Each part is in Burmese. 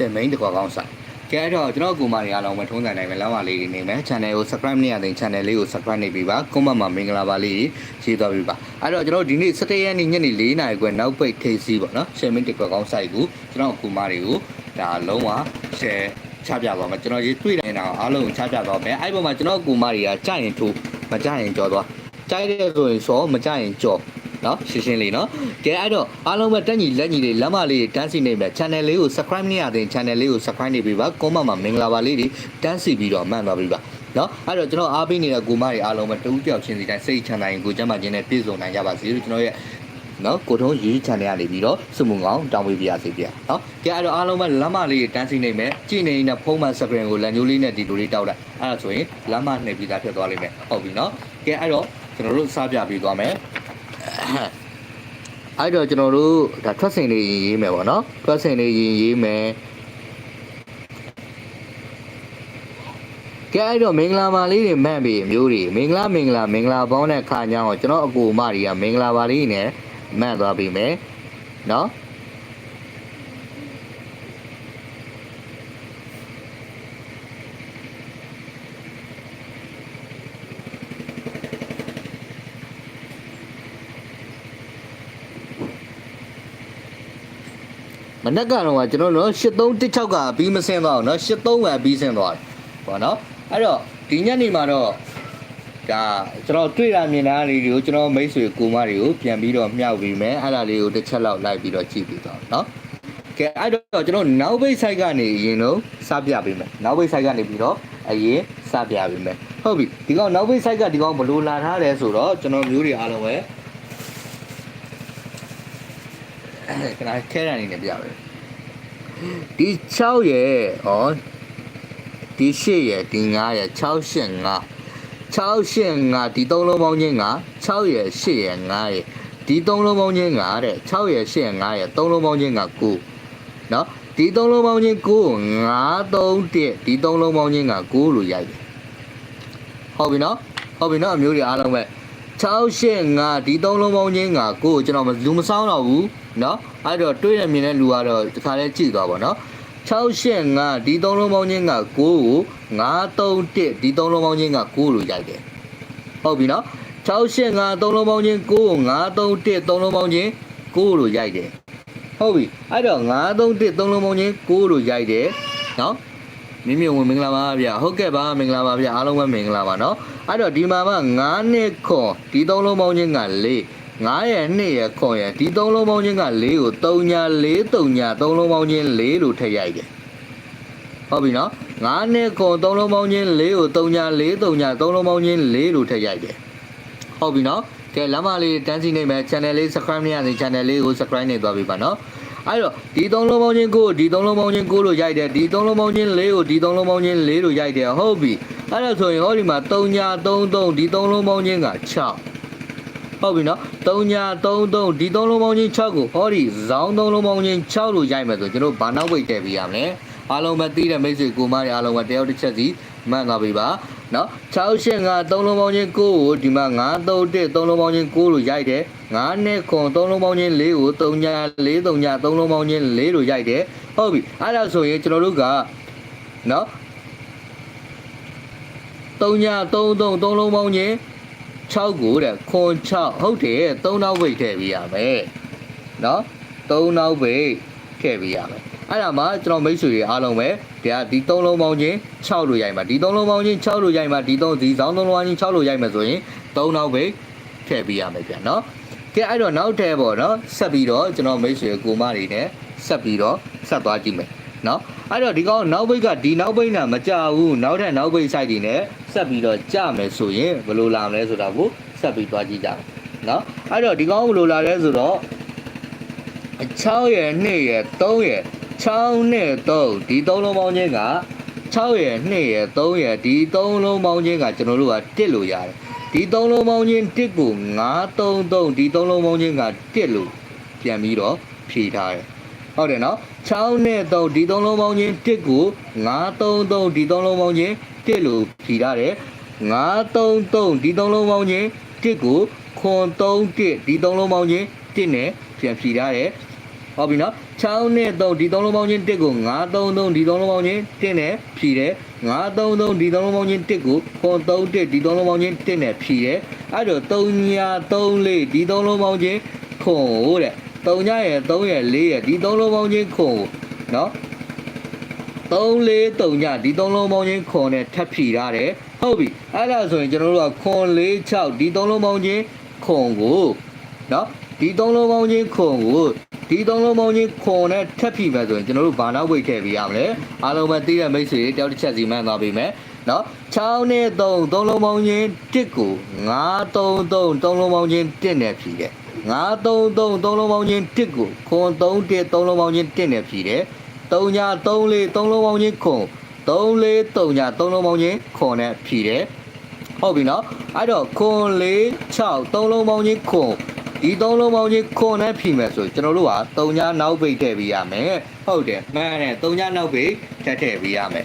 ရှင်မိန်တကွာကောင်းဆိုင်ကဲအဲ့တော့ကျွန်တော်ကူမတွေအားလုံးပဲထုံးစံတိုင်းပဲလောက်ပါလေးတွေနေမယ် channel ကို subscribe မရတဲ့ channel လေးကို subscribe နေပြီးပါ comment မှာမင်္ဂလာပါလေးရေးသွားပြီးပါအဲ့တော့ကျွန်တော်ဒီနေ့17ရက်နေ့ညနေ4နာရီခွဲနောက်ပိတ်ထိပ်စီးပေါ့နော်ရှင်မိန်တကွာကောင်းဆိုင်ကိုကျွန်တော်ကူမတွေကိုဒါလုံးဝ share ချပြပါမယ်ကျွန်တော်ရေးတွေ့နေတာအားလုံးချပြပါမယ်အဲ့ပေါ်မှာကျွန်တော်ကူမတွေကကြရင်ထိုးမကြရင်ကြော်သွားကြိုက်တဲ့ဆိုရင်စောမကြရင်ကြော် နော်ရှင်းရှင်းလေးနော်ကဲအဲ့တော့အားလုံးပဲတက်ညီလက်ညီလေးလမ်းမလေးတန်းစီနေမယ် channel လေးကို subscribe မရတဲ့ channel လေးကို subscribe နေပြီးပါ comment မှာမင်္ဂလာပါလေးတွေတန်းစီပြီးတော့မှန်သွားပြီပါနော်အဲ့တော့ကျွန်တော်အားပေးနေတဲ့ကိုမတွေအားလုံးပဲတူးကြောက်ချင်းစီတိုင်းစိတ်ချမ်းသာရင်ကိုကျမ်းမာခြင်းနဲ့ပြည့်စုံနိုင်ကြပါစေလို့ကျွန်တော်ရဲ့နော်ကိုထုံးရေး channel ကနေပြီးတော့စုမှုကောင်းတောင်းပေးပါရစေဗျာနော်ကဲအဲ့တော့အားလုံးပဲလမ်းမလေးတန်းစီနေမယ်ကြည်နေနေတဲ့ဖုန်းမှ screen ကိုလမ်းညိုးလေးနဲ့ဒီလိုလေးတောက်လိုက်အဲ့ဒါဆိုရင်လမ်းမနှိပ်ပြီးသားဖြစ်သွားလိမ့်မယ်ဟုတ်ပြီနော်ကဲအဲ့တော့ကျွန်တော်တို့စားပြပြီးသွားမယ် အဲ့တော့ကျွန်တော်တို့ဒါထွက်စင်လေးရင်ရေးမယ်ပေါ့နော်ထွက်စင်လေးရင်ရေးမယ်ကဲအဲ့တော့မင်္ဂလာပါလေးတွေမှန်ပြီမျိုးတွေမင်္ဂလာမင်္ဂလာမင်္ဂလာပေါင်းတဲ့ခါညောင်းကိုကျွန်တော်အကူအမတွေကမင်္ဂလာပါလေးနဲ့မှန်သွားပြီမယ်နော် မနက်ကတော့ကကျွန်တော်တို့8316ကပြီးမစင်းသွားအောင်နော်83ကပြီးစင်းသွားတယ်ပေါ့နော်အဲ့တော့ဒီညနေမှာတော့ဒါကျွန်တော်တွေ့တာမြင်တာလေးတွေကိုကျွန်တော်မိတ်ဆွေကိုမတွေကိုပြန်ပြီးတော့မျှဝေမယ်အဲ့ဒါလေးကိုတစ်ချက်လောက်လိုက်ပြီးတော့ကြည့်ပြီးတော့နော်ကဲအဲ့တော့ကျွန်တော်နောက်ဘိတ်ဆိုင်ကနေအရင်တော့စပြပေးမယ်နောက်ဘိတ်ဆိုင်ကနေပြီးတော့အရင်စပြပေးမယ်ဟုတ်ပြီဒီကောင်နောက်ဘိတ်ဆိုင်ကဒီကောင်ဘလို့လာထားလဲဆိုတော့ကျွန်တော်မျိုးတွေအားလုံးပဲ ခဏခဲရအနေနဲ့ပြပေးဒီ6ရဲ့ဩဒီ8ရဲ့ဒီ9ရဲ့6 8 5 6 8 5ဒီ3လုံးပေါင်းချင်းက6ရဲ့8ရဲ့9ရဲ့ဒီ3လုံးပေါင်းချင်းကတဲ့6ရဲ့8ရဲ့9ရဲ့3လုံးပေါင်းချင်းက9เนาะဒီ3လုံးပေါင်းချင်း9ကို9 3 1ဒီ3လုံးပေါင်းချင်းက9လို့ရိုက်တယ်ဟုတ်ပြီเนาะဟုတ်ပြီเนาะအမျိုးတွေအားလုံးပဲ 6 8 5ဒီ3လုံးပေါင်းချင်းက9ကိုကျွန်တော်မလူမဆောင်တော့ဘူးเนาะအဲ့တော့တွေးရမြင်တဲ့လူကတော့ဒီခါလဲကြည့်သွားပါเนาะ6 8 5ဒီ3လုံးပေါင်းချင်းက9ကို9 3 1ဒီ3လုံးပေါင်းချင်းက9လို့ရိုက်တယ်ဟုတ်ပြီเนาะ6 8 5 3လုံးပေါင်းချင်း9ကို9 3 1 3လုံးပေါင်းချင်း9လို့ရိုက်တယ်ဟုတ်ပြီအဲ့တော့9 3 1 3လုံးပေါင်းချင်း9လို့ရိုက်တယ်เนาะ မိမိဝင်မင်္ဂလာပါဗျာဟုတ်ကဲ့ပါမင်္ဂလာပါဗျာအားလုံးပဲမင်္ဂလာပါเนาะအဲ့တော့ဒီမှာမှ9နှစ်ခွန်ဒီ3လုံးပေါင်းချင်းက4 9ရဲ့2ရဲ့ခွန်ရဲ့ဒီ3လုံးပေါင်းချင်းက4ကို3ညာ4 3ညာ3လုံးပေါင်းချင်း4လို့ထည့်ရိုက်တယ်ဟုတ်ပြီနော်9နဲ့ခွန်3လုံးပေါင်းချင်း4ကို3ညာ4 3ညာ3လုံးပေါင်းချင်း4လို့ထည့်ရိုက်တယ်ဟုတ်ပြီနော်ကဲလမ်းမလေးတန်းစီနေမယ် channel လေး subscribe နေရတဲ့ channel လေးကို subscribe နေသွားပြီပါနော် အဲ့တော့ဒီ3လုံးပေါင်းချင်းကိုဒီ3လုံးပေါင်းချင်းကိုလို့ရိုက်တယ်ဒီ3လုံးပေါင်းချင်း4ကိုဒီ3လုံးပေါင်းချင်း4လို့ရိုက်တယ်ဟုတ်ပြီအဲ့ဒါဆိုရင်ဟောဒီမှာ3ညာ3 3ဒီ3လုံးပေါင်းချင်းက6ဟုတ်ပြီနော်3ညာ3 3ဒီ3လုံးပေါင်းချင်း6ကိုဟောဒီဇောင်း3လုံးပေါင်းချင်း6လို့ရိုက်မယ်ဆိုကျွန်တော်ဘာနောက်ဝိတ်ထည့်ပေးရမလဲအားလုံးပဲသိတဲ့မိတ်ဆွေကိုမတွေအားလုံးပဲတယောက်တစ်ချက်စီမှန်သွားပြီပါ နော်6ရှင်းက3လုံးပေါင်းချင်း9ကိုဒီမှာ9 3 1 3လုံးပေါင်းချင်း9လို့ရိုက်တယ်9နဲ့ခွန်3လုံးပေါင်းချင်း4ကို3ညာ4 3ညာ3လုံးပေါင်းချင်း4လို့ရိုက်တယ်ဟုတ်ပြီအဲ့ဒါဆိုရင်ကျွန်တော်တို့ကနော်3ညာ3 3 3လုံးပေါင်းချင်း6ကိုတဲ့ခွန်6ဟုတ်တယ်3နောက်ဝိတ်ထည့်ပေးရမယ်နော်3နောက်ဝိတ်ထည့်ပေးရမယ် အဲ့ဒါမှကျွန်တော်မိတ်ဆွေတွေအားလုံးပဲဒီကဒီ3လုံးပေါင်းချင်း6လို့ရိုက်မှာဒီ3လုံးပေါင်းချင်း6လို့ရိုက်မှာဒီ3ဒီဇောင်း3လုံးပေါင်းချင်း6လို့ရိုက်မှာဆိုရင်3နောက်ဝိတ်ထည့်ပေးရမယ်ဗျာနော်ကဲအဲ့တော့နောက်ထည့်ပေါ့နော်ဆက်ပြီးတော့ကျွန်တော်မိတ်ဆွေကိုမတွေနဲ့ဆက်ပြီးတော့ဆက်သွားကြည့်မယ်နော်အဲ့တော့ဒီကောင်နောက်ဘိတ်ကဒီနောက်ဘိတ်နဲ့မကြဘူးနောက်ထပ်နောက်ဘိတ် site တွေနဲ့ဆက်ပြီးတော့ကြမယ်ဆိုရင်ဘယ်လိုလာမလဲဆိုတာကိုဆက်ပြီးသွားကြည့်ကြမယ်နော်အဲ့တော့ဒီကောင်ဘယ်လိုလာလဲဆိုတော့6ရဲ့2ရဲ့3ရဲ့ 6နဲ့3ဒီ3လုံးပေါင်းချင်းက6ရဲ့2ရဲ့3ရဲ့ဒီ3လုံးပေါင်းချင်းကကျွန်တော်တို့ကတစ်လို့ရတယ်ဒီ3လုံးပေါင်းချင်းတစ်ကို933ဒီ3လုံးပေါင်းချင်းကတစ်လို့ပြန်ပြီးတော့ဖြည့်ထားတယ်ဟုတ်တယ်နော်6နဲ့3ဒီ3လုံးပေါင်းချင်းတစ်ကို933ဒီ3လုံးပေါင်းချင်းတစ်လို့ဖြည့်ထားတယ်933ဒီ3လုံးပေါင်းချင်းတစ်ကိုခွန်31ဒီ3လုံးပေါင်းချင်းတစ်နဲ့ပြန်ဖြည့်ထားတယ် ဟုတ်ပြီနော်6နဲ့3ဒီ3လုံးပေါင်းချင်း1ကို933ဒီ3လုံးပေါင်းချင်း1နဲ့ဖြည့်တယ်933ဒီ3လုံးပေါင်းချင်း1ကို931ဒီ3လုံးပေါင်းချင်း1နဲ့ဖြည့်တယ်အဲ့တော့3ညာ34ဒီ3လုံးပေါင်းချင်းခွန်ဟိုတဲ့3ညရဲ့3ရဲ့4ရဲ့ဒီ3လုံးပေါင်းချင်းခွန်နော်3 4 3ညဒီ3လုံးပေါင်းချင်းခွန်နဲ့ထပ်ဖြည့်ထားတယ်ဟုတ်ပြီအဲ့ဒါဆိုရင်ကျွန်တော်တို့ကခွန်4 6ဒီ3လုံးပေါင်းချင်းခွန်ကိုနော်ဒီ3လုံးပေါင်းချင်းခွန်ကို ဒီသုံးလုံးပေါင်းချင်းခွန်နဲ့ထပ်ဖြည့်မယ်ဆိုရင်ကျွန်တော်တို့ဘာနောက်ဝိတ်ထည့်ပေးရမလဲအားလုံးပဲသိတဲ့မိတ်ဆွေတွေတယောက်တစ်ချက်စီမှန်းသွားပေးမယ်နော်6နဲ့3သုံးလုံးပေါင်းချင်း1ကို9 3 3သုံးလုံးပေါင်းချင်း1နဲ့ဖြည့်တယ်9 3 3သုံးလုံးပေါင်းချင်း1ကိုခွန်3 1သုံးလုံးပေါင်းချင်း1နဲ့ဖြည့်တယ်3ညာ3 4သုံးလုံးပေါင်းချင်းခွန်3 4 3ညာသုံးလုံးပေါင်းချင်းခွန်နဲ့ဖြည့်တယ်ဟုတ်ပြီနော်အဲ့တော့ခွန်4 6သုံးလုံးပေါင်းချင်းခွန် ဒီသုံးလုံးပေါင်းချင်းခွန်နဲ့ဖြီမယ်ဆိုကျွန်တော်တို့ကတုံညာနောက်ပိတ်ထည့်ပေးရမယ်ဟုတ်တယ်မှန်တယ်တုံညာနောက်ပိတ်ထည့်ထည့်ပေးရမယ်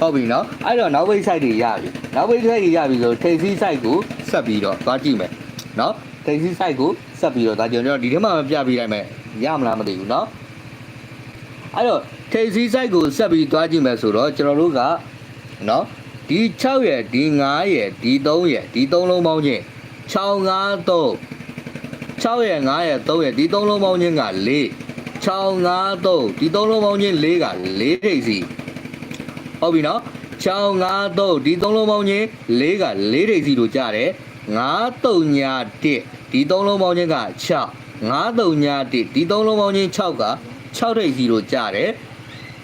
ဟုတ်ပြီနော်အဲ့တော့နောက်ပိတ် site တွေရပြီနောက်ပိတ် site တွေရပြီဆိုထိပ်စီး site ကိုဆက်ပြီးတော့သွားကြည့်မယ်နော်ထိပ်စီး site ကိုဆက်ပြီးတော့ဒါကျွန်တော်ဒီထဲမှာမပြပေးလိုက်မယ်ရမလားမသိဘူးနော်အဲ့တော့ထိပ်စီး site ကိုဆက်ပြီးသွားကြည့်မယ်ဆိုတော့ကျွန်တော်တို့ကနော်ဒီ6ရဲ့ဒီ9ရဲ့ဒီ3ရဲ့ဒီ3လုံးပေါင်းချင်း6 5 3 6ရဲ့9ရဲ့3ရဲ့ဒီ3လုံးပေါင်းချင်းက4 6 5 3ဒီ3လုံးပေါင်းချင်း4က4ထိပ်စီဟုတ်ပြီနော်6 5 3ဒီ3လုံးပေါင်းချင်း4က4ထိပ်စီလို့ကြားတယ်9 3ညာ1ဒီ3လုံးပေါင်းချင်းက6 9 3ညာ1ဒီ3လုံးပေါင်းချင်း6က6ထိပ်စီလို့ကြားတယ်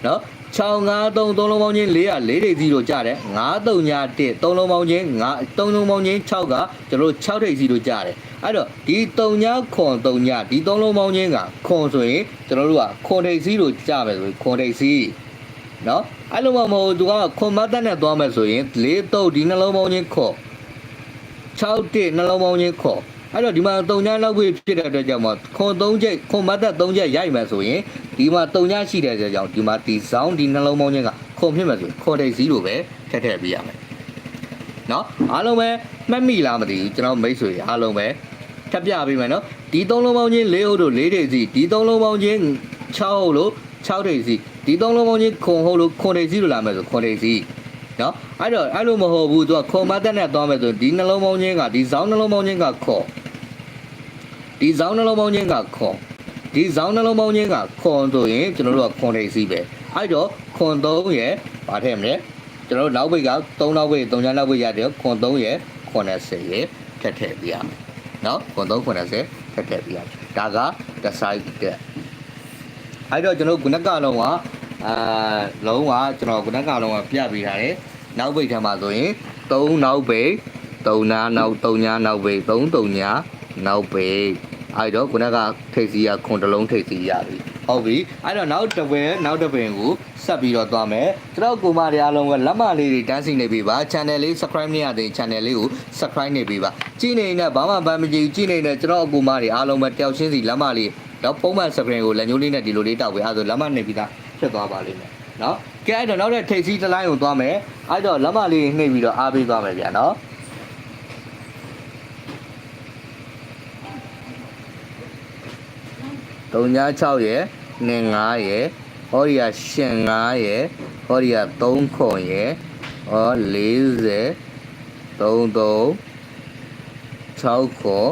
နော် 6 5 3 3လုံးပေါင်းချင်း4က4ထိပ်စီလို့ကြားတယ်9 3ညာ1 3လုံးပေါင်းချင်း9 3လုံးပေါင်းချင်း6ကကျွန်တော်တို့6ထိပ်စီလို့ကြားတယ်အဲ့တော့ဒီ3ညခွန်3ညဒီ3လုံးပေါင်းချင်းကခွန်ဆိုရင်ကျွန်တော်တို့ကခွန်ထိပ်စီးလို့ကြားမယ်ဆိုရင်ခွန်ထိပ်စီးနော်အဲ့လိုမှမဟုတ်သူကခွန်မတ်တက်နဲ့သွားမယ်ဆိုရင်4 3ဒီနှလုံးပေါင်းချင်းခွန်6တစ်နှလုံးပေါင်းချင်းခွန် အဲ့တော့ဒီမှာ3ညလောက်ပြဖြစ်တဲ့အတွက်ကြောင့်မခွန်3ချက်ခွန်မတ်တက်3ချက်ရိုက်မယ်ဆိုရင်ဒီမှာ3ညရှိတဲ့ကြောင့်ဒီမှာဒီဇောင်းဒီနှလုံးပေါင်းချင်းကခွန်ဖြစ်မယ်ဆိုရင်ခွန်ထိပ်စီးလို့ပဲထည့်ထည့်ပြရမယ်နော်အားလုံးပဲမှတ်မိလားမသိဘူးကျွန်တော်မိတ်ဆွေအားလုံးပဲထပ်ပြပေးမယ်နော်ဒီသုံးလုံးပေါင်းချင်း၄ဟုတ်လို့၄ဒိတ်စီဒီသုံးလုံးပေါင်းချင်း6ဟုတ်လို့6ဒိတ်စီဒီသုံးလုံးပေါင်းချင်းခွန်ဟုတ်လို့ခွန်ဒိတ်စီလို့လာမယ်ဆိုခွန်ဒိတ်စီနော်အဲ့တော့အဲ့လိုမဟုတ်ဘူးသူကခွန်မတက်နဲ့သွားမယ်ဆိုဒီနှလုံးပေါင်းချင်းကဒီဇောင်းနှလုံးပေါင်းချင်းကခွန် ဒီဇောင်းနှလုံးပေါင်းချင်းကခွန်ဒီဇောင်းနှလုံးပေါင်းချင်းကခွန်ဆိုရင်ကျွန်တော်တို့ကခွန်ဒိတ်စီပဲအဲ့တော့ခွန်3ရဲ့ဗာထည့်မလဲကျွန်တော်တို့နောက်ဘိတ်က3နောက်ဘိတ်3ချမ်းနောက်ဘိတ်ရတယ်ခွန်3ရဲ့ခွန်10ရဲ့ထည့်ထည့်ပြရမယ်နော်9390ထက်ထည့်ပြရတယ်ဒါက the size တဲ့အဲ့တော့ကျွန်တော်ခုနကလုံးကအာလုံးကကျွန်တော်ခုနကလုံးကပြပေးထားတယ်နောက်ဘိတ်ထဲမှာဆိုရင်3နောက်ဘိတ်3နာနောက်3ညာနောက်ဘိတ်3 3ညာနောက်ဘိတ် အဲ့တော့ခုနကထိပ်စီကခွန်တစ်လုံးထိပ်စီရပြီဟုတ်ပြီအဲ့တော့နောက်တစ်ပင်နောက်တစ်ပင်ကိုဆက်ပြီးတော့သွားမယ်ကျွန်တော်ကိုမတွေအားလုံးကလက်မလေးတွေတန်းစီနေပြီပါ channel လေး subscribe မရသေး channel လေးကို subscribe နေပြီပါကြည့်နေနေဘာမှဘာမကြည့်ကြည့်နေနေကျွန်တော်အကူမတွေအားလုံးပဲတယောက်ချင်းစီလက်မလေးတော့ပုံမှန် screen ကိုလက်ညှိုးလေးနဲ့ဒီလိုလေးတောက်ပေးအဲ့ဒါဆိုလက်မနေပြီးသားဖြစ်သွားပါလိမ့်မယ်နော်ကဲအဲ့တော့နောက်တဲ့ထိပ်စီတစ်လိုင်းကိုသွားမယ်အဲ့တော့လက်မလေးနှိပ်ပြီးတော့အားပေးသွားမယ်ဗျာနော် 396ရယ်25ရယ်ဟောဒီကရှင်5ရယ်ဟောဒီက3ခွန်ရယ်ဟော40 33 6ခွန်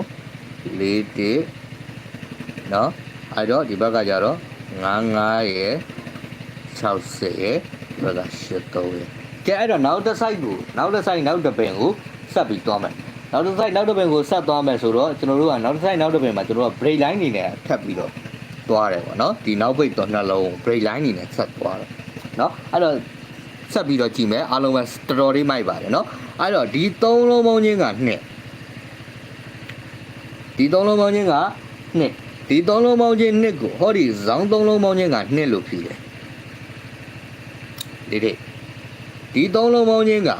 4တစ်နော်အဲ့တော့ဒီဘက်ကကြတော့55ရယ်60ရယ်ဒီဘက်က83ရယ်ကဲအဲ့တော့နောက်တစ် site ကိုနောက်တစ် site နောက်တစ်ပင်ကိုဆက်ပြီးသွားမယ်နောက်တစ် site နောက်တစ်ပင်ကိုဆက်သွားမယ်ဆိုတော့ကျွန်တော်တို့ကနောက်တစ် site နောက်တစ်ပင်မှာကျွန်တော်တို့က break line နေနဲ့ထပ်ပြီးတော့ သွားတယ်ပေါ့နော်ဒီနောက်ပိတ်တော့နှလုံး brake line နေနဲ့ဆက်သွားတယ်နော်အဲ့တော့ဆက်ပြီးတော့ကြည့်မယ်အားလုံးပဲတော်တော်လေးမိုက်ပါတယ်နော်အဲ့တော့ဒီ၃လုံးပေါင်းချင်းကနှစ်ဒီ၃လုံးပေါင်းချင်းကနှစ်ဒီ၃လုံးပေါင်းချင်းနှစ်ကိုဟောဒီဇောင်း၃လုံးပေါင်းချင်းကနှစ်လို့ဖြေတယ်ဒီဒီဒီ၃လုံးပေါင်းချင်းက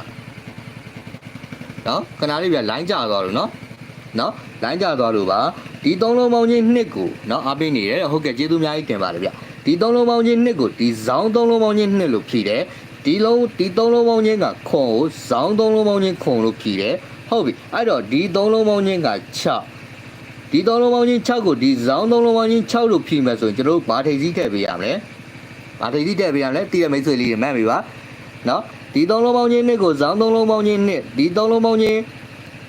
နော်ခဏလေးပြန် line ကျသွားလို့နော်နော် line ကျသွားလို့ပါ ဒီသုံးလုံးပေါင်းချင်းနှစ်ကိုနော်အပိနေတယ်ဟုတ်ကဲ့ကျေးဇူးအများကြီးတင်ပါတယ်ဗျဒီသုံးလုံးပေါင်းချင်းနှစ်ကိုဒီဇောင်းသုံးလုံးပေါင်းချင်းနှစ်လို့ဖြေတယ်ဒီလုံးဒီသုံးလုံးပေါင်းချင်းကခွန်ကိုဇောင်းသုံးလုံးပေါင်းချင်းခွန်လို့ဖြေတယ်ဟုတ်ပြီအဲ့တော့ဒီသုံးလုံးပေါင်းချင်းက6ဒီသုံးလုံးပေါင်းချင်း6ကိုဒီဇောင်းသုံးလုံးပေါင်းချင်း6လို့ဖြေမယ်ဆိုရင်ကျွန်တော်တို့ဘာထိပ်စည်းထည့်ပေးရမလဲဘာထိပ်စည်းထည့်ပေးရမလဲတည်ရမိတ်ဆွေလေးတွေမှတ်ပြီပါနော်ဒီသုံးလုံးပေါင်းချင်းနှစ်ကိုဇောင်းသုံးလုံးပေါင်းချင်းနှစ်ဒီသုံးလုံးပေါင်းချင်း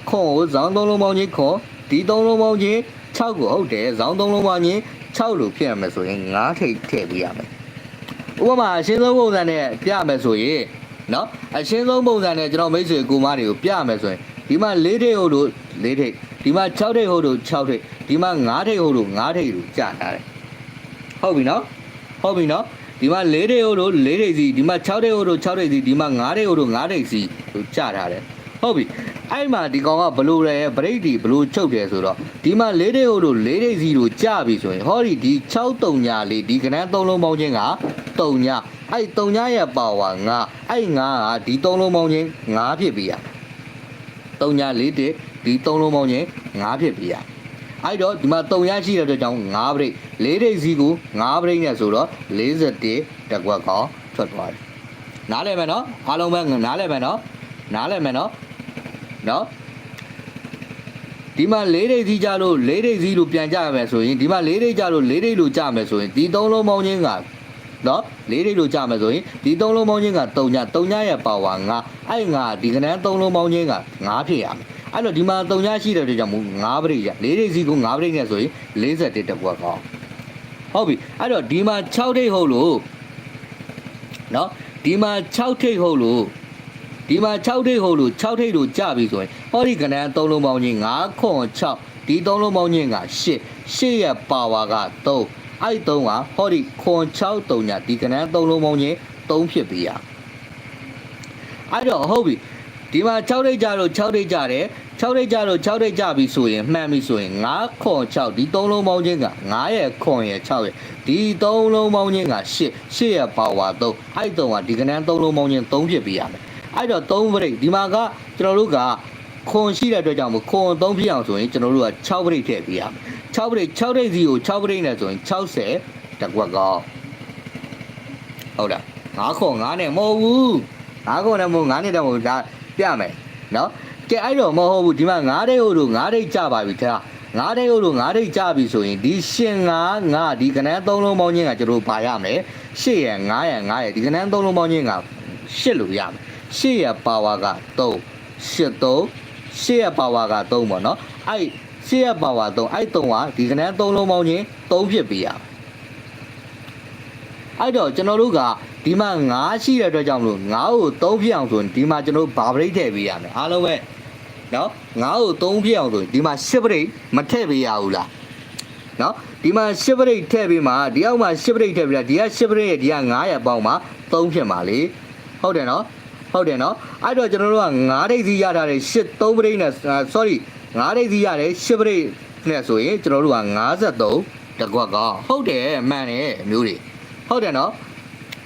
ခွန်ကိုဇောင်းသုံးလုံးပေါင်းချင်းခွန်ဒီသုံးလုံးပေါင်းချင်း 6ကိုဟုတ်တယ်ဇောင်းသုံးလုံးပေါင်းချင်း6လို့ဖြစ်ရမယ်ဆိုရင်9ထိပ်ထည့်ပေးရမယ်ဥပမာအရှင်းဆုံးပုံစံနဲ့ပြမယ်ဆိုရင်နော်အရှင်းဆုံးပုံစံနဲ့ကျွန်တော်မိတ်ဆွေကိုမတွေကိုပြမယ်ဆိုရင်ဒီမှာ၄ထိပ်ဟုတ်လို့၄ထိပ်ဒီမှာ6ထိပ်ဟုတ်လို့6ထိပ်ဒီမှာ9ထိပ်ဟုတ်လို့9ထိပ်လို့ကြာထားတယ်ဟုတ်ပြီနော်ဟုတ်ပြီနော်ဒီမှာ၄ထိပ်ဟုတ်လို့၄ထိပ်စီဒီမှာ6ထိပ်ဟုတ်လို့6ထိပ်စီဒီမှာ9ထိပ်ဟုတ်လို့9ထိပ်စီလို့ကြာထားတယ်ဟုတ်ပြီ အဲ့မှာဒီကောင်ကဘလို့လဲဗရိတ်ဒီဘလို့ချုပ်တယ်ဆိုတော့ဒီမှာ၄ထိပ်ဟုတ်လို့၄ထိပ်စီလို့ကြာပြီဆိုရင်ဟောဒီဒီ6တုံညာလေးဒီကနန်း၃လုံးပေါင်းချင်းကတုံညာအဲ့တုံညာရဲ့ပါဝါ9အဲ့9ကဒီ၃လုံးပေါင်းချင်း9ဖြစ်ပြီရတုံညာ၄တစ်ဒီ၃လုံးပေါင်းချင်း9ဖြစ်ပြီရအဲ့တော့ဒီမှာတုံရရှိတဲ့အတွက်ကြောင့်9ပြိတ်၄ထိပ်စီကို9ပြိတ်နဲ့ဆိုတော့41တက်ကွက်ကောထွက်သွားတယ်နားလည်မယ်နော်အားလုံးပဲနားလည်မယ်နော်နားလည်မယ်နော် နော်ဒီမှာ၄ဒိတ်စီကြလို့၄ဒိတ်စီလို့ပြန်ကြရမယ်ဆိုရင်ဒီမှာ၄ဒိတ်ကြလို့၄ဒိတ်လို့ကြမယ်ဆိုရင်ဒီသုံးလုံးပေါင်းချင်းကနော်၄ဒိတ်လို့ကြမယ်ဆိုရင်ဒီသုံးလုံးပေါင်းချင်းက3ည3ညရဲ့ပါဝါ9အဲ့ငါဒီကနန်းသုံးလုံးပေါင်းချင်းက9ဖြစ်ရမယ်အဲ့တော့ဒီမှာ3ညရှိတဲ့အတွက်ကြောင့်မို့9ပရိတ်ရ၄ဒိတ်စီကို9ပရိတ်နဲ့ဆိုရင်41တက်ပွားကောင်းဟုတ်ပြီအဲ့တော့ဒီမှာ6ဒိတ်ဟုတ်လို့နော်ဒီမှာ6ထိတ်ဟုတ်လို့ ဒီမှာ6ထိတ်ဟုတ်လို့6ထိတ်လို့ကြပြီဆိုရင်ဟောဒီကဏ္ဍ3လုံးပေါင်းချင်း9ခွန်6ဒီ3လုံးပေါင်းချင်းက8 8ရဲ့ပါဝါက3အဲ့3ကဟောဒီခွန်6 3ညဒီကဏ္ဍ3လုံးပေါင်းချင်း3ဖြစ်ပြီရအဲ့တော့ဟုတ်ပြီဒီမှာ6ထိတ်ကြလို့6ထိတ်ကြတယ်6ထိတ်ကြလို့6ထိတ်ကြပြီဆိုရင်မှန်ပြီဆိုရင်9ခွန်6ဒီ3လုံးပေါင်းချင်းက9ရဲ့ခွန်ရဲ့6ရဲ့ဒီ3လုံးပေါင်းချင်းက8 8ရဲ့ပါဝါ3အဲ့3ကဒီကဏ္ဍ3လုံးပေါင်းချင်း3ဖြစ်ပြီရမယ် အဲ့တော့3ပရိတ်ဒီမှာကကျွန်တော်တို့ကခွန်ရှိတဲ့အတွက်ကြောင့်မို့ခွန်3ဖြစ်အောင်ဆိုရင်ကျွန်တော်တို့က6ပရိတ်ထည့်ပေးရမယ်6ပရိတ်6ရိတ်စီကို6ပရိတ်နဲ့ဆိုရင်60တကွက်ကောဟုတ်လား9ခွန်9နဲ့မဟုတ်ဘူး9ခွန်နဲ့မဟုတ်9နဲ့တော့မဟုတ်ဒါပြမယ်နော်ကဲအဲ့တော့မဟုတ်ဘူးဒီမှာ9တိတ်ဟုတ်လို့9တိတ်ကြပါပြီထား9တိတ်ဟုတ်လို့9တိတ်ကြပြီဆိုရင်ဒီရှင်9 9ဒီကနန်း3လုံးပေါင်းချင်းကကျွန်တော်ပါရမယ်8ရယ်9ရယ်9ရယ်ဒီကနန်း3လုံးပေါင်းချင်းက8လို့ရမယ် 8ရယ်ပါဝါက3 8 3 8ရယ်ပါဝါက3ပေါ့နော်အဲ့8ရယ်ပါဝါ3အဲ့3ကဒီကနန်း3လုံးပေါင်းချင်း3ဖြစ်ပြီရမယ်အဲ့တော့ကျွန်တော်တို့ကဒီမှာ9ရှိတဲ့အတွက်ကြောင့်မလို့9ကို3ဖြစ်အောင်ဆိုရင်ဒီမှာကျွန်တော်ဘာပရိတ်ထည့်ပေးရမယ်အားလုံးပဲနော်9ကို3ဖြစ်အောင်ဆိုရင်ဒီမှာ10ပရိတ်မထည့်ပေးရဘူးလားနော်ဒီမှာ10ပရိတ်ထည့်ပေးမှာဒီအောက်မှာ10ပရိတ်ထည့်ပေးတာဒီက10ပရိတ်ရဲ့ဒီက900ပေါင်းမှာ3ဖြစ်မှာလေဟုတ်တယ်နော် ဟုတ်တယ်နော်အဲ့တော့ကျွန်တော်တို့က9ဒိတ်စီရထားတဲ့10 3ပရိတ်နဲ့ sorry 9ဒိတ်စီရတယ်10ပရိတ်နဲ့ဆိုရင်ကျွန်တော်တို့က53တကွက်ကဟုတ်တယ်မှန်တယ်အမျိုးတွေဟုတ်တယ်နော်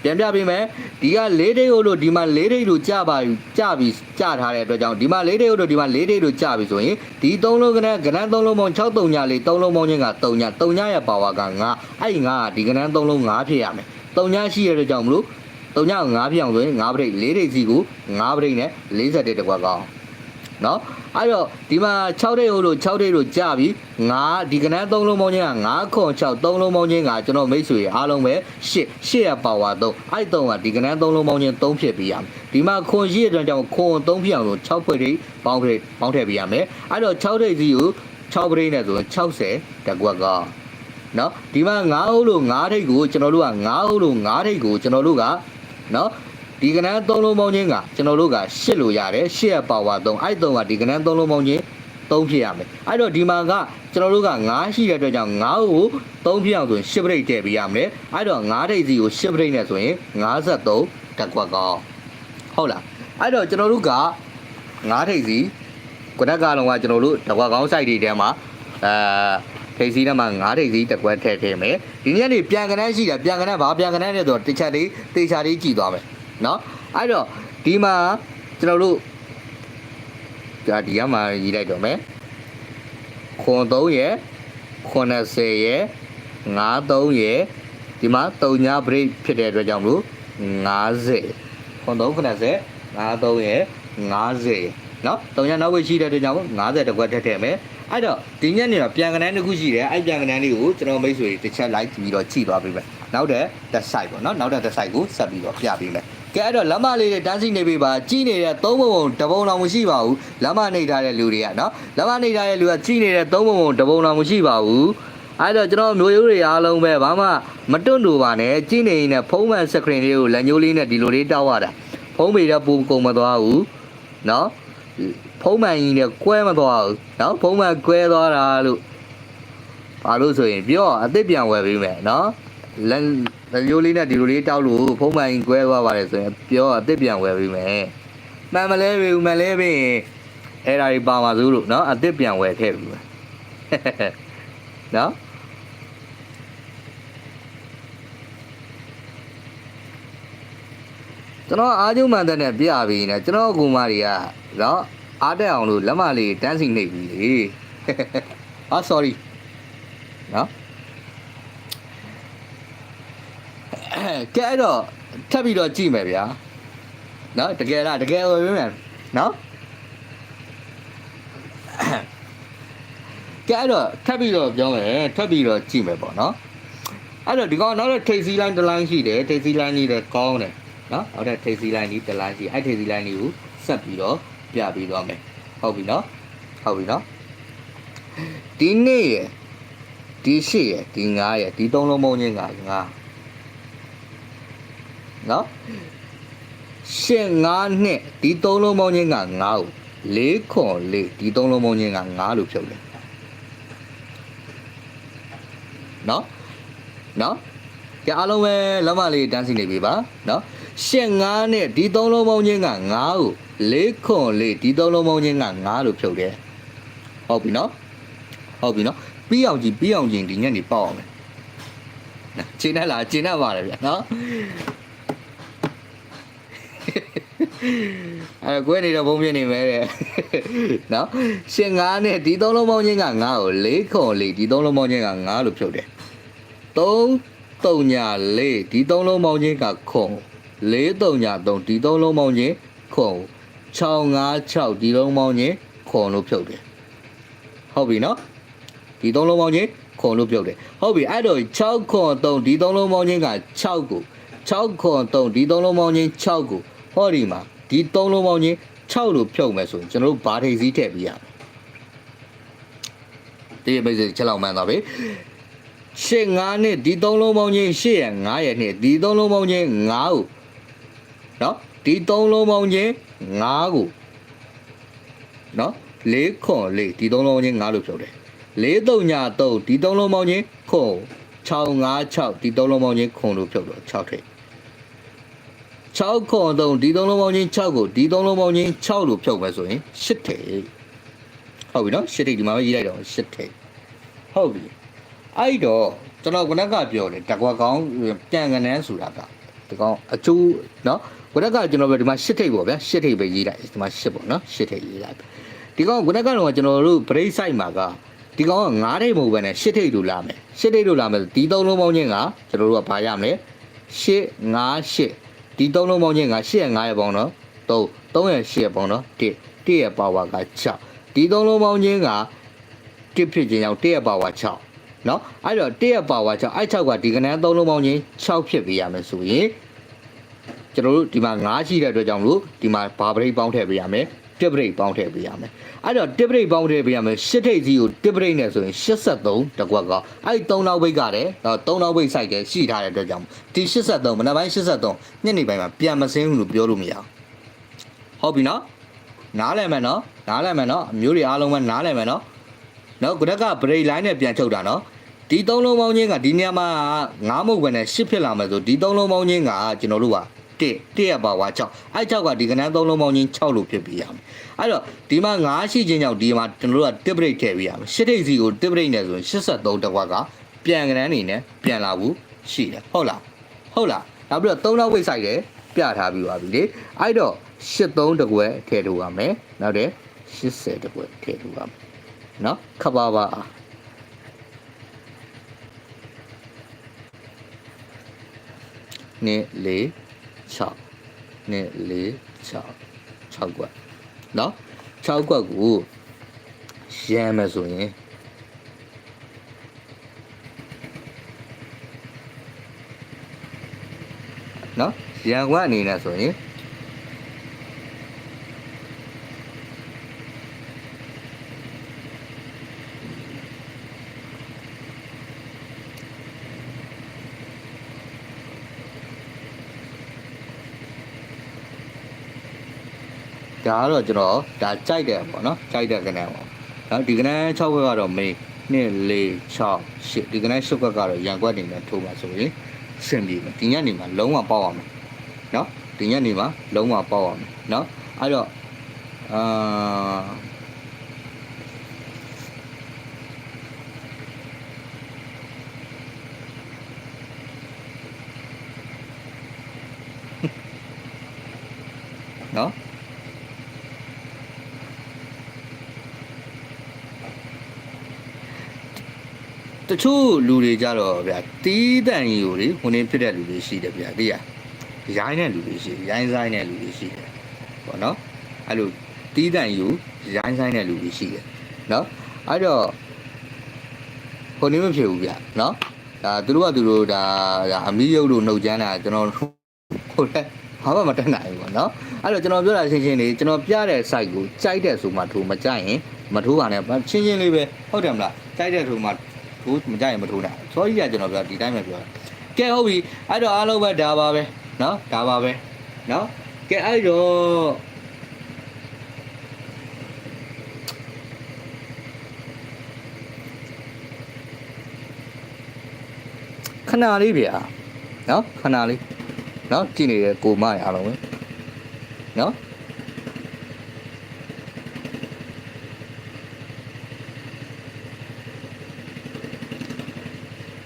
ပြန်ပြပေးမယ်ဒီက၄ဒိတ်ဟုတ်လို့ဒီမှာ၄ဒိတ်လို့ကြပါကြပြီကြထားတဲ့အတွက်ကြောင့်ဒီမှာ၄ဒိတ်ဟုတ်လို့ဒီမှာ၄ဒိတ်လို့ကြပြီဆိုရင်ဒီ၃လုံးကနန်းကနန်း၃လုံးပေါင်း6တုံညာလေး၃လုံးပေါင်းချင်းက3ညာ3ညာရဲ့ပါဝါက9အဲ့ဒီ9ကဒီကနန်း၃လုံး9ဖြစ်ရမယ်3ညာရှိရတဲ့ကြောင့်မလို့ 3ညာကို9ဖြစ်အောင်ဆိုရင်9ပရိတ်၄ဒိတ်စီကို9ပရိတ်နဲ့41တကွက်ကောင်းနော်အဲ့တော့ဒီမှာ6ဒိတ်ဟုတ်လို့6ဒိတ်လို့ကြပြီ9ဒီကနန်း3လုံးပေါင်းချင်းက9ခွန်6 3လုံးပေါင်းချင်းကကျွန်တော်မိတ်ဆွေအားလုံးပဲ8 8ရပါဝါ3အဲ့3ကဒီကနန်း3လုံးပေါင်းချင်း3ဖြစ်ပြီးရမယ်ဒီမှာခွန်ရှိတဲ့အတွက်ကြောင့်ခွန်3ဖြစ်အောင်ဆို6ဖွဲ့ထိပေါင်းထိပေါင်းထည့်ပေးရမယ်အဲ့တော့6ဒိတ်စီကို6ပရိတ်နဲ့ဆိုရင်60တကွက်ကနော်ဒီမှာ9ဟုတ်လို့9ထိတ်ကိုကျွန်တော်တို့က9ဟုတ်လို့9ထိတ်ကိုကျွန်တော်တို့က နော်ဒီကနန်း3လုံးပေါင်းချင်းကကျွန်တော်တို့က8လို့ရတယ်8ရပါဝါ3အဲ့3ကဒီကနန်း3လုံးပေါင်းချင်း3ဖြစ်ရမယ်အဲ့တော့ဒီမှာကကျွန်တော်တို့က9ရှိတဲ့အတွက်ကြောင့်9ကို3ဖြစ်အောင်ဆိုရင်10ပရိတ်ထည့်ပေးရမယ်အဲ့တော့9ထိပ်စီကို10ပရိတ်နဲ့ဆိုရင်53တက်ကွက်ကောင်းဟုတ်လားအဲ့တော့ကျွန်တော်တို့က9ထိပ်စီကွက်တက်ကတော့ကကျွန်တော်တို့တက်ကွက်ကောင်း site တွေထဲမှာအဲ ထိပ်စီထဲမှာ9ထိပ်စီတက်ကွက်ထည့်ထည့်မယ်ဒီနေ့ကနေပြန်ကနန်းရှိတယ်ပြန်ကနန်းဘာပြန်ကနန်းလဲဆိုတော့တစ်ချက်လေးတေချာလေးကြည့်သွားမယ်နော်အဲ့တော့ဒီမှာကျွန်တော်တို့ဒါဒီကမှရေးလိုက်တော့မယ်ခွန်3ရယ်80ရယ်53ရယ်ဒီမှာ3ညာ break ဖြစ်တဲ့အတွက်ကြောင့်မလို့50ခွန်3 80 53ရယ်50ရယ်နော်3ညာနောက်ဝေးရှိတဲ့အတွက်ကြောင့်50တကွက်ထက်ထည့်မယ် အဲ့တော့ဒီညနေတော့ပြန်ကနန်းတစ်ခုရှိတယ်အဲ့ပြန်ကနန်းလေးကိုကျွန်တော်မိတ်ဆွေတစ်ချက်လိုက်ပြီးတော့ကြည့်သွားပေးမယ်နောက်တဲ့ the site ပေါ့နော်နောက်တဲ့ the site ကိုဆက်ပြီးတော့ပြပေးမယ်ကဲအဲ့တော့လက်မလေးတွေတန်းစီနေပြီပါကြည်နေတဲ့သုံးပုံပုံတပုံတော်မရှိပါဘူးလက်မနေထားတဲ့လူတွေကနော်လက်မနေထားတဲ့လူကကြည်နေတဲ့သုံးပုံပုံတပုံတော်မရှိပါဘူးအဲ့တော့ကျွန်တော်မျိုးရိုးတွေအားလုံးပဲဘာမှမတွန့်တူပါနဲ့ကြည်နေရင်ဖုံးမှန်စခရင်လေးကိုလက်ညှိုးလေးနဲ့ဒီလိုလေးတောက်ရတာဖုံးပေတော့ပူကုန်မသွားဘူးနော် ဖုံးမှန်ကြီးနဲ့ကွဲမသွားဘူးနော်ဖုံးမှန်ကွဲသွားတာလို့ဘာလို့ဆိုရင်ပြောအစ်စ်ပြန်ဝယ်ပေးမယ်နော်လက်ရိုးလေးနဲ့ဒီလိုလေးတောက်လို့ဖုံးမှန်ကြီးကွဲသွားပါတယ်ဆိုရင်ပြောအစ်စ်ပြန်ဝယ်ပေးမယ်မှန်မလဲပြီမှန်လဲပြီအဲ့ဒါတွေပါပါစို့လို့နော်အစ်စ်ပြန်ဝယ်ခဲ့ပြီနော် ကျွန်တော်အားကျုံမှန်တဲ့နဲ့ပြပြီးနေကျွန်တော်ကူမတွေကနော်အားတက်အောင်လို့လက်မလေးတန်းစီနှိပ်ပြီးလေအာ sorry နော်ကဲအဲ့တော့ထပ်ပြီးတော့ကြည့်မယ်ဗျာနော်တကယ်လားတကယ်ဝင်မယ်နော်ကဲအဲ့တော့ထပ်ပြီးတော့ပြောမယ်ထပ်ပြီးတော့ကြည့်မယ်ပေါ့နော်အဲ့တော့ဒီကောင်နောက်တော့ထိတ်စီလိုင်းတစ်လိုင်းရှိတယ်ထိတ်စီလိုင်းကြီးလည်းကောင်းတယ် နော်နောက်တဲ့ထိတ်စီလိုင်းကြီးတစ်လိုင်းရှိအဲ့ထိတ်စီလိုင်းကြီးကိုဆက်ပြီးတော့ပြပြီးသွားမယ်ဟုတ်ပြီနော်ဟုတ်ပြီနော်ဒီနေ့ရယ်ဒီရှေ့ရယ်ဒီငါးရယ်ဒီသုံးလုံးမုံချင်းကငါးနော်ရှင်း9နှစ်ဒီသုံးလုံးပေါင်းချင်းက9ကို၄ခွန်၄ဒီသုံးလုံးပေါင်းချင်းက9လို့ဖြုတ်တယ်နော်နော်ကြအားလုံးပဲလက်မလေးတန်းစီနေပြီပါနော် ရှင်း9နှစ်ဒီသုံးလုံးပေါင်းချင်းက9ကို၄ခွန်၄ဒီသုံးလုံးပေါင်းချင်းက9လို့ဖြုတ်တယ်ဟုတ်ပြီနော်ဟုတ်ပြီနော်ပြီးအောင်ကြည့်ပြီးအောင်ကြည့်ဒီညက်နေပေါက်အောင်မယ်နော်ရှင်းနေလားရှင်းနေပါတယ်ဗျာနော်အဲကွဲနေတော့ဘုံပြနေမယ်တဲ့နော်ရှင်ငါးနဲ့ဒီသုံးလုံးပေါင်းချင်းကငါ့ကို၄ခွန်၄ဒီသုံးလုံးပေါင်းချင်းကငါလို့ဖြုတ်တယ်3 3ညာ4ဒီသုံးလုံးပေါင်းချင်းကခွ န်4 3ညာ3ဒီသုံးလုံးပေါင်းချင်းခွန်6 5 6ဒီလုံးပေါင်းချင်းခွန်လို့ဖြုတ်တယ်ဟုတ်ပြီနော်ဒီသုံးလုံးပေါင်းချင်းခွန်လို့ဖြုတ်တယ်ဟုတ်ပြီအဲ့တော့6ခွန်3ဒီသုံးလုံးပေါင်းချင်းက6ကို6ခွန်3ဒီသုံးလုံးပေါင်းချင်း6ကိုဟောဒီမှာဒီသုံးလုံးပေါင်းချင်း6လို့ဖြုတ်မယ်ဆိုရင်ကျွန်တော်တို့ဘာထိပ်စည်းထည့်ပြရမယ်ဒီပိတ်စချက်လောက်မှန်းသွားပြီရှစ်9နှစ်ဒီသုံးလုံးပေါင်းချင်း8ရ9ရနှစ်ဒီသုံးလုံးပေါင်းချင်း9ကို နော်ဒီသုံးလုံးပေါင်းချင်း9ကိုနော်၄ခွန်၄ဒီသုံးလုံးပေါင်းချင်း9လို့ဖြုတ်တယ်၄3ညာ3ဒီသုံးလုံးပေါင်းချင်းခွန်6 5 6ဒီသုံးလုံးပေါင်းချင်းခွန်လို့ဖြုတ်တော့6ထိပ်6ခွန်3ဒီသုံးလုံးပေါင်းချင်း6ကိုဒီသုံးလုံးပေါင်းချင်း6လို့ဖြုတ်မယ်ဆိုရင်8ထိပ်ဟုတ်ပြီနော်8ထိပ်ဒီမှာပဲရေးလိုက်တော့8ထိပ်ဟုတ်ပြီအဲ့တော့ကျွန်တော်ကနကပြောတယ်တကွာကောင်းပြန်ကနန်းဆိုတာကဒီကောင်အကျိုးနော် ကနကကျွန်တော်ပြောဒီမှာ8ထိပ်ပေါ့ဗျာ8ထိပ်ပဲရေးလိုက်ဒီမှာ8ပေါ့နော်8ထိပ်ရေးလိုက်ဒီကောင်ကနကတော့ကျွန်တော်တို့ break site မှာကဒီကောင်က9ထိပ်မဟုတ်ဘဲနဲ့8ထိပ်လို့လာမယ်8ထိပ်လို့လာမယ်ဒီသုံးလုံးပေါင်းချင်းကကျွန်တော်တို့ကဘာရမလဲ8 5 8ဒီသုံးလုံးပေါင်းချင်းက8ရဲ့9ရဲ့ပေါင်းတော့3 3ရဲ့8ရဲ့ပေါင်းတော့1 1ရဲ့ power က6ဒီသုံးလုံးပေါင်းချင်းက1ဖြစ်ခြင်းကြောင့်1ရဲ့ power 6နော်အဲ့တော့1ရဲ့ power 6အဲ့6ကဒီကနန်းသုံးလုံးပေါင်းချင်း6ဖြစ်ပေးရမယ်ဆိုရင် ကျွန်တော်တို့ဒီမှာ9ရှိတဲ့အတွက်ကြောင့်မလို့ဒီမှာဘာဘရိတ်ပေါင်းထည့်ပေးရမယ်တစ်ပရိတ်ပေါင်းထည့်ပေးရမယ်အဲ့တော့တစ်ပရိတ်ပေါင်းထည့်ပေးရမယ်ရှစ်ထိပ်ကြီးကိုတစ်ပရိတ်နဲ့ဆိုရင်83တကွက်ကအဲ့3နောက်ဘိတ်ကလည်း3နောက်ဘိတ် site ကရှိထားတဲ့အတွက်ကြောင့်ဒီ83မနက်ပိုင်း83ညနေပိုင်းမှာပြန်မစင်းဘူးလို့ပြောလို့မရဘူးဟုတ်ပြီနော်နားလည်မယ်နော်နားလည်မယ်နော်အမျိုးတွေအားလုံးပဲနားလည်မယ်နော်နော်ကိုရက်က break line နဲ့ပြန်ချုပ်တာနော်ဒီသုံးလုံးပေါင်းချင်းကဒီနေရာမှာငါးမုတ်ပဲနဲ့ရှစ်ဖြစ်လာမယ်ဆိုဒီသုံးလုံးပေါင်းချင်းကကျွန်တော်တို့က တစ်တစ်ရပါဝါ6အဲ6ကဒီကနန်းသုံးလုံးပေါင်းချင်း6လို့ဖြစ်ပြီးရမယ်အဲ့တော့ဒီမှာ9ရှိချင်းကြောင့်ဒီမှာကျွန်တော်တို့ကတစ်ပရိတ်ထည့်ပြီးရမယ်ရှစ်ထိပ်စီကိုတစ်ပရိတ်နဲ့ဆိုရင်83တကွက်ကပြန်ကနန်းနေနဲ့ပြန်လာဘူးရှိတယ်ဟုတ်လားဟုတ်လားနောက်ပြီးတော့3နောက်ဝိတ်ဆိုင်တယ်ပြထားပြီးပါပြီလေအဲ့တော့83တကွက်ထည့်ထုတ်ရမယ်နောက်တဲ့80တကွက်ထည့်ထုတ်ရမယ်နော်ခပ်ပါပါနှစ်လေး 6နှစ်လေး6 6ကွက်နော်6ကွက်ကိုရမ်းမယ်ဆိုရင်နော်ရန်ကွက်အနေနဲ့ဆိုရင် ဒါကတော့ကျွန်တော်ဒါကြိုက်တယ်ပေါ့နော်ကြိုက်တဲ့ကနန်းပေါ့နော်ဒီကနန်း6ခွက်ကတော့ main 2 4 6 8ဒီကနန်း10ခွက်ကတော့ရန်ကွက်အနေနဲ့ထိုးပါဆိုရင်စင်ပြီဒီညနေမှာလုံးဝပေါက်အောင်မယ်နော်ဒီညနေမှာလုံးဝပေါက်အောင်မယ်နော်အဲ့တော့အာနော် တချို့လူတွေကြတော့ဗျာတီးတန်ကြီးကိုလေဝင်နေဖြစ်တဲ့လူတွေရှိတယ်ဗျာသိရရိုင်းတဲ့လူတွေရှိတယ်ရိုင်းဆိုင်တဲ့လူတွေရှိတယ်ပေါ့နော်အဲ့လိုတီးတန်ကြီးကိုရိုင်းဆိုင်တဲ့လူတွေရှိတယ်နော်အဲ့တော့ဟိုနေမဖြစ်ဘူးဗျာနော်ဒါသူတို့ကသူတို့ဒါဒါအမီးရုပ်လို့နှုတ်ကြမ်းတာကျွန်တော်ဟိုလဲဘာမှမတက်နိုင်ဘူးပေါ့နော်အဲ့တော့ကျွန်တော်ပြောတာရှင်းရှင်းလေးကျွန်တော်ပြတဲ့ site ကိုကြိုက်တဲ့ဆိုမှထိုးမကြိုက်ရင်မထိုးပါနဲ့ရှင်းရှင်းလေးပဲဟုတ်တယ်မလားကြိုက်တဲ့ဆိုမှ ထိုးမကြရင်မထိုးနိုင်စောကြီးကကျွန်တော်ပြောဒီတိုင်းပဲပြောတာကဲဟုတ်ပြီအဲ့တော့အားလုံးပဲဒါပါပဲเนาะဒါပါပဲเนาะကဲအဲ့တော့ခဏလေးဗျာเนาะခဏလေးเนาะကြည့်နေတဲ့ကိုမရအားလုံးပဲเนาะ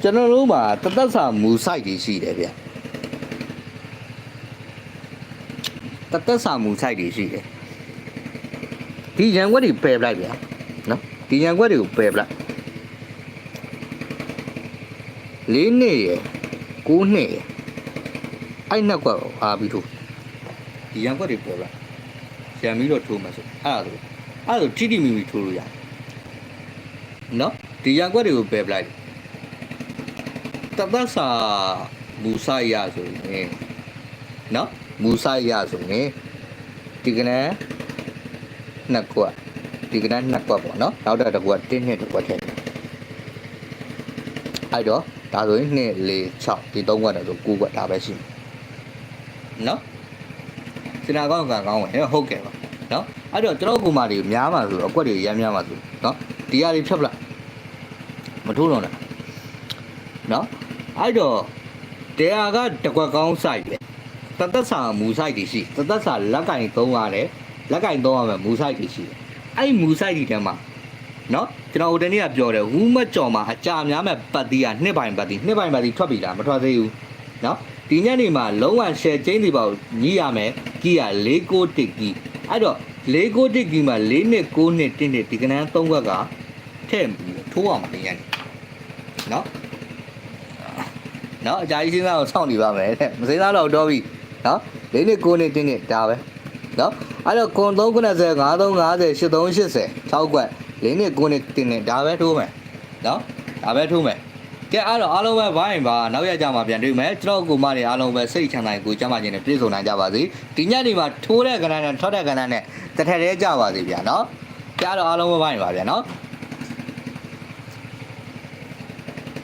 ကျွန်တော်တို့မှာတသက်စာမူ site တွေရှိတယ်ဗျတသက်စာမူ site တွေရှိတယ်ဒီရန်ခွက်တွေပယ်ပလိုက်ဗျာနော်ဒီရန်ခွက်တွေကိုပယ်ပလိုက်လေးနှစ်ရယ်ကိုးနှစ်ရယ်အဲ့နှစ်ကွက်ကိုအားပြီးထိုးဒီရန်ခွက်တွေပယ်ပလိုက်ရန်ပြီးတော့ထိုးမှာဆိုအဲ့ဒါဆိုအဲ့ဒါဆိုထိတိမိမိထိုးလို့ရတယ်နော်ဒီရန်ခွက်တွေကိုပယ်ပလိုက် တသက်စာမူဆိုင်ရဆိုရင်နော်မူဆိုင်ရဆိုရင်ဒီကနေ့နှစ်ကွက်ဒီကနေ့နှစ်ကွက်ပေါ့နော်နောက်တော့တစ်ကွက်တင်းနှစ်တစ်ကွက်ထည့်အဲ့တော့ဒါဆိုရင်2 4 6ဒီ3ကွက်တော့ဆို9ကွက်ဒါပဲရှိမယ်နော်စင်နာကောင်းကကောင်းဝင်ဟုတ်ကဲ့ပါနော်အဲ့တော့ကျွန်တော်ကူမာတွေများမှာဆိုအကွက်တွေရမ်းများမှာဆိုနော်ဒီဟာတွေဖြတ်ပလိုက်မထိုးတော့နဲ့နော် အဲ့တော့တရားကတကွက်ကောင်းဆိုင်ပဲတသက်စာမူဆိုင်တွေရှိတသက်စာလက်ကင်သုံးရတယ်လက်ကင်သုံးရမယ်မူဆိုင်တွေရှိတယ်အဲ့ဒီမူဆိုင်တွေထဲမှာနော်ကျွန်တော်ဟိုတနေ့ကပြောတယ်ဝူးမကြော်မှာအကြာများမဲ့ပတ်တီးကနှစ်ပိုင်ပတ်တီးနှစ်ပိုင်ပတ်တီးထွက်ပြီလားမထွက်သေးဘူးနော်ဒီညနေမှာလုံးဝ share ချင်းတွေပေါ့ညီးရမယ်ကီးရ၄ကိုတစ်ကီးအဲ့တော့၄ကိုတစ်ကီးမှာ၄နှစ်9နှစ်တင်းနှစ်ဒီကနန်း၃ဘက်ကထည့်ပြီးထိုးအောင်တင်ရတယ်နော် နော်အကြာကြီးစဉ်းစားအောင်စောင့်နေပါမယ်တဲ့မစဉ်းစားတော့တော့ပြီနော်၄နှစ်9နှစ်တင်းနှစ်ဒါပဲနော်အဲ့တော့ခွန်390 5350 8380 6ကွက်၄နှစ်9နှစ်တင်းနှစ်ဒါပဲထိုးမယ်နော်ဒါပဲထိုးမယ်ကဲအဲ့တော့အားလုံးပဲဘိုင်းပါနောက်ရကြမှာပြန်တွေ့မယ်ကျွန်တော်ကိုမတွေအားလုံးပဲစိတ်ချမ်းသာကိုကြမ်းမာခြင်းနဲ့ပြည့်စုံနိုင်ကြပါစေဒီညနေမှာထိုးတဲ့ကဏ္ဍနဲ့ထွက်တဲ့ကဏ္ဍနဲ့တစ်ထက်တည်းကြပါစေဗျာနော်ကြတော့အားလုံးပဲဘိုင်းပါဗျာနော်